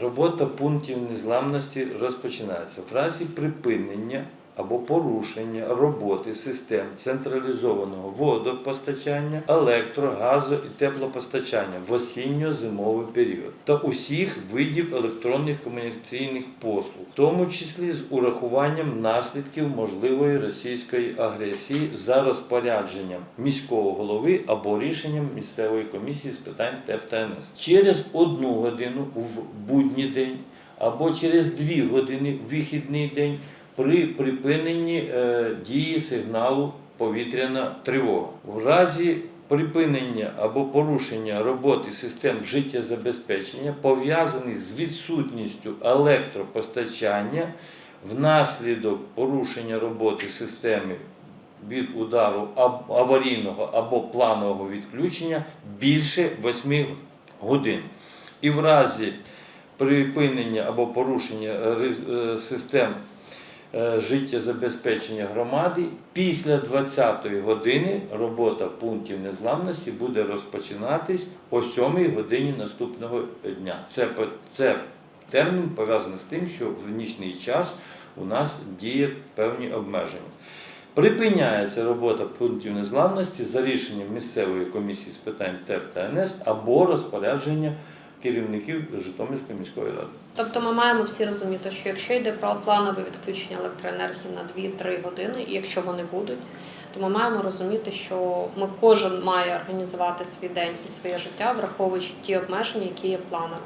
Робота пунктів незламності розпочинається. В разі припинення або порушення роботи систем централізованого водопостачання, електро, газу і теплопостачання в осінньо-зимовий період та усіх видів електронних комунікаційних послуг, в тому числі з урахуванням наслідків можливої російської агресії за розпорядженням міського голови або рішенням місцевої комісії з питань ТЕП та НС. Через одну годину в будній день або через дві години в вихідний день при припиненні е, дії сигналу повітряна тривога. В разі припинення або порушення роботи систем життєзабезпечення пов'язаних з відсутністю електропостачання внаслідок порушення роботи системи від удару аварійного або планового відключення більше 8 годин. І в разі припинення або порушення е, е, систем життєзабезпечення громади після 20-ї години робота пунктів незламності буде розпочинатись о 7-й годині наступного дня. Це, це термін пов'язаний з тим, що в нічний час у нас діє певні обмеження. Припиняється робота пунктів незламності за рішенням місцевої комісії з питань ТЕП та НС або розпорядження керівників Житомирської міської ради. Тобто ми маємо всі розуміти, що якщо йде про планове відключення електроенергії на 2-3 години, і якщо вони будуть, то ми маємо розуміти, що ми кожен має організувати свій день і своє життя, враховуючи ті обмеження, які є плановими.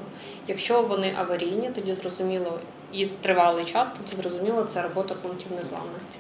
Якщо вони аварійні, тоді зрозуміло і тривалий час, тоді зрозуміло це робота пунктів незламності.